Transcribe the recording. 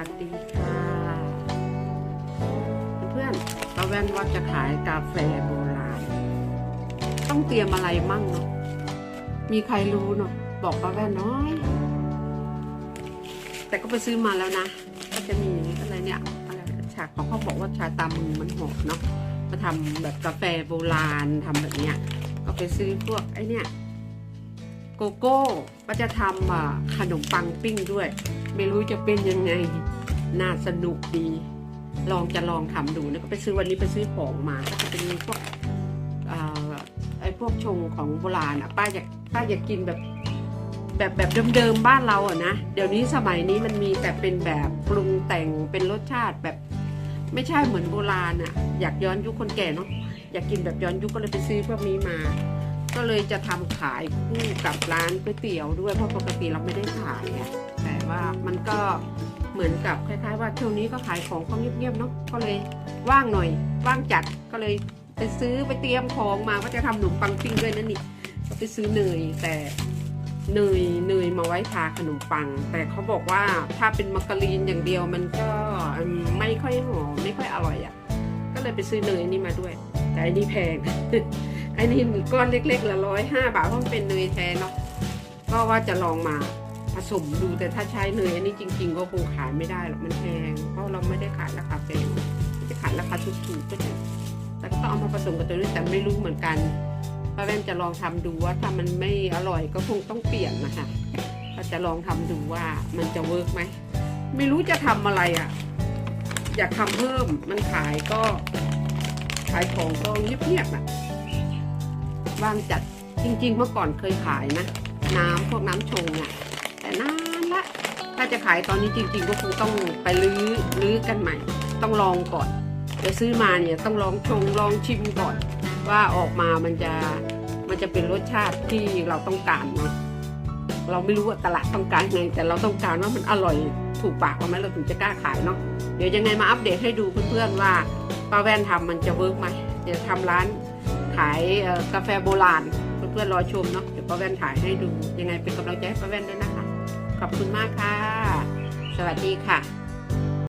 วัสดีค่ะ เพื่อนๆป้าแว่นว่าจะขายกาแฟโบราณ ต้องเตรียมอะไรมั่งเนาะ มีใครรู้เนาะ บอกป้าแว่นน้อย แต่ก็ไปซื้อมาแล้วนะ ก็จะมีอะไรเนี่ยอะไรฉากเขาเขาบอกว่าชาตามือมันหอมเนาะมาทำแบบกาแฟโบราณทำแบบเนี้ย ก็ไปซื้อพวกไอเนี่ย โกโก้ก็จะทำขนมปังปิ้งด้วย ไม่รู้จะเป็นยังไง น่าสนุกดี ลองจะลองทำดูนะก็ไปซื้อวันนี้ไปซื้อของมาก็จะเป็นพวกไอ้พวกชงของโบราณอะป้าอยากป้าอยากกินแบบแบบแบบเดิมๆบ้านเราอะนะเดี๋ยวนี้สมัยนี้มันมีแต่เป็นแบบปรุงแต่งเป็นรสชาติแบบ ไม่ใช่เหมือนโบราณอะ อยากย้อนยุคคนแก่เนาะอยากกินแบบย้อนยุคก็เลยไปซื้อพวกนี้มา ก็เลยจะทำขายคู่กับร้านก๋วยเตี๋ยวด้วยเพราะปกติเราไม่ได้ขายไงแต่ว่ามันก็เหมือนกับคล้าย ๆ ว่าช่วงนี้ก็ขายของก็เงียบๆเนาะก็เลยว่างหน่อยว่างจัดก็เลยไปซื้อไปเตรียมของมาว่าจะทำขนมปังปิ้งด้วยนั่นนี่ไปซื้อเนยแต่เนยเนยมาไว้ทาขนมปัง แต่เขาบอกว่าถ้าเป็นมักกะลีนอย่างเดียวมันก็ไม่ค่อยหอมไม่ค่อยอร่อยอะ่ะ ก็เลยไปซื้อเนยนี่มาด้วย แต่อันนี้แพง อันนี้ก้อนเล็กๆละร้อยห้าบาทเพราะมันเป็นเนยแท้เนาะก็ว่าจะลองมาผสมดูแต่ถ้าใช้เนยอันนี้จริง ๆ ก็คงขายไม่ได้หรอกมันแพงเพราะเราไม่ได้ขายราคาแพงจะขายราคาถูกๆก็จะแต่ก็ต้องเอามาผสมกับตัวนี้แต่ไม่รู้เหมือนกันป้าแว่นจะลองทำดูว่าถ้ามันไม่อร่อยก็คงต้องเปลี่ยนนะคะก็จะลองทำดูว่ามันจะเวิร์กไหมไม่รู้จะทำอะไรอะ อยากทำเพิ่มมันขายก็ ขายของก็เงียบๆอะ ว่างจัดจริง ๆ เมื่อก่อนเคยขายนะ น้ำพวกน้ำชงอะแต่นานละถ้าจะขายตอนนี้จริง ๆ ก็คงต้องไปรื้อรื้อกันใหม่ ต้องลองก่อนเดี๋ยวซื้อมาเนี่ยต้องลองชงลองชิมก่อน ว่าออกมามันจะมันจะเป็นรสชาติที่เราต้องการไหมเราไม่รู้ว่าตลาดต้องการไง แต่เราต้องการว่ามันอร่อยถูกปากเราไหมเราถึงจะกล้าขายเนาะเดี๋ยวยังไงมาอัปเดตให้ดูเพื่อนๆว่าป้าแว่นทำมันจะเวิร์กไหมเดี๋ยวทำร้าน ขายกาแฟโบราณเพื่อนๆรอชมเนาะเดี๋ยวป้าแว่นถ่ายให้ดูยังไงเป็นกำลังใจให้ป้าแว่นด้วยนะคะ ขอบคุณมากค่ะ สวัสดีค่ะ